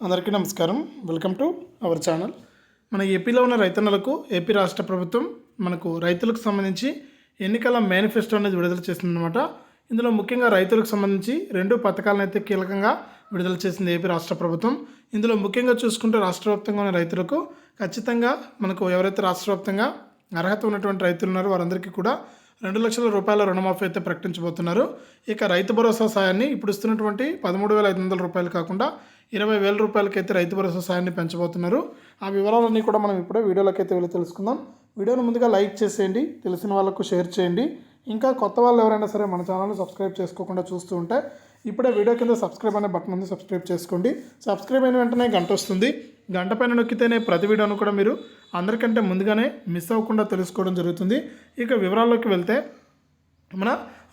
అందరికీ నమస్కారం. Welcome to our channel మన ఏపీలో ఉన్న రైతన్నలకు ఏపీ రాష్ట్ర ప్రభుత్వం మనకు రైతులకు సంబంధించి ఎన్నికల మేనిఫెస్టో అనేది విడుదల చేసిందనమాట ఇందులో ముఖ్యంగా రైతులకు సంబంధించి రెండు పథకాలను అయితే కీలకంగా విడుదల చేసింది ఏపీ రాష్ట్ర ప్రభుత్వం. ఇందులో ముఖ్యంగా చూసుకుంటే రాష్ట్ర వ్యాప్తంగా ఉన్న రైతులకు ఖచ్చితంగా మనకు ఎవరైతే రాష్ట్ర వ్యాప్తంగా అర్హత ఉన్నటువంటి రైతులు ఉన్నారు. వారందరికీ కూడా రెండు లక్షల రూపాయల రుణమాఫీ అయితే ప్రకటించబోతున్నారు. ఇక రైతు భరోసా సాయాన్ని ఇప్పుడు ఇస్తున్నటువంటి పదమూడు వేల ఐదు వందల రూపాయలు కాకుండా ఇరవై వేల రూపాయలకైతే రైతు భరోసా సాయాన్ని పెంచబోతున్నారు. ఆ వివరాలన్నీ కూడా మనం ఇప్పుడే వీడియోలోకి అయితే వెళ్ళి తెలుసుకుందాం. వీడియోను ముందుగా లైక్ చేసేయండి తెలిసిన వాళ్ళకు షేర్ చేయండి. ఇంకా కొత్త వాళ్ళు ఎవరైనా సరే మన ఛానల్ని సబ్స్క్రైబ్ చేసుకోకుండా చూస్తూ ఉంటే ఇప్పుడే వీడియో కింద సబ్స్క్రైబ్ అనే బటన్ ఉంది సబ్స్క్రైబ్ చేసుకోండి. సబ్స్క్రైబ్ అయిన వెంటనే గంట వస్తుంది. గంట పైన నొక్కితేనే ప్రతి వీడియోను కూడా మీరు అందరికంటే ముందుగానే మిస్ అవ్వకుండా తెలుసుకోవడం జరుగుతుంది. ఇక వివరాల్లోకి వెళ్తే మన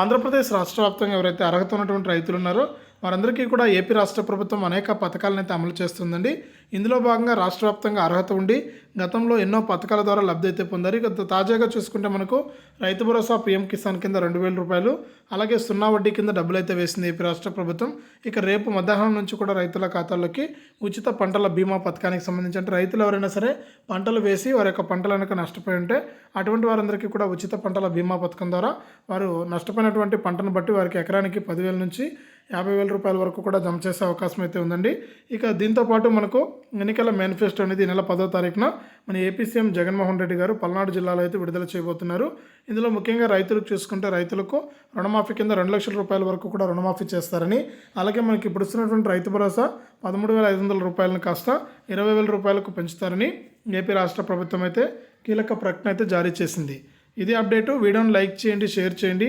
ఆంధ్రప్రదేశ్ రాష్ట్ర వ్యాప్తంగా ఎవరైతే అర్హత ఉన్నటువంటి రైతులు ఉన్నారో వారందరికీ కూడా ఏపీ రాష్ట్ర ప్రభుత్వం అనేక పథకాలను అయితే అమలు చేస్తుందండి. ఇందులో భాగంగా రాష్ట్ర వ్యాప్తంగా అర్హత ఉండి గతంలో ఎన్నో పథకాల ద్వారా లబ్ధి అయితే పొందారు. ఇక తాజాగా చూసుకుంటే మనకు రైతు భరోసా పీఎం కిసాన్ కింద రెండు వేల రూపాయలు అలాగే సున్నా వడ్డీ కింద డబ్బులు అయితే వేసింది ఏపీ రాష్ట్ర ప్రభుత్వం. ఇక రేపు మధ్యాహ్నం నుంచి కూడా రైతుల ఖాతాల్లోకి ఉచిత పంటల బీమా పథకానికి సంబంధించి అంటే రైతులు ఎవరైనా సరే పంటలు వేసి వారి యొక్క పంటలు వెనుక నష్టపోయి ఉంటే అటువంటి వారందరికీ కూడా ఉచిత పంటల బీమా పథకం ద్వారా వారు నష్టపోయినటువంటి పంటను బట్టి వారికి ఎకరానికి పదివేల నుంచి యాభై వేల రూపాయల వరకు కూడా జమ చేసే అవకాశం అయితే ఉందండి. ఇక దీంతో పాటు మనకు ఎన్నికల మేనిఫెస్టో అనేది నెల పదో తారీఖున మన ఏపీ సీఎం జగన్మోహన్ రెడ్డి గారు పల్నాడు జిల్లాలో అయితే విడుదల చేయబోతున్నారు. ఇందులో ముఖ్యంగా రైతులకు చూసుకుంటే రైతులకు రుణమాఫీ కింద రెండు లక్షల రూపాయల వరకు కూడా రుణమాఫీ చేస్తారని అలాగే మనకి ఇప్పుడు ఇస్తున్నటువంటి రైతు భరోసా పదమూడు వేల ఐదు వందల రూపాయలను కాస్త ఇరవై వేల రూపాయలకు పెంచుతారని ఏపీ రాష్ట్ర ప్రభుత్వం అయితే కీలక ప్రకటన అయితే జారీ చేసింది. ఇది అప్డేటు. వీడియోని లైక్ చేయండి షేర్ చేయండి.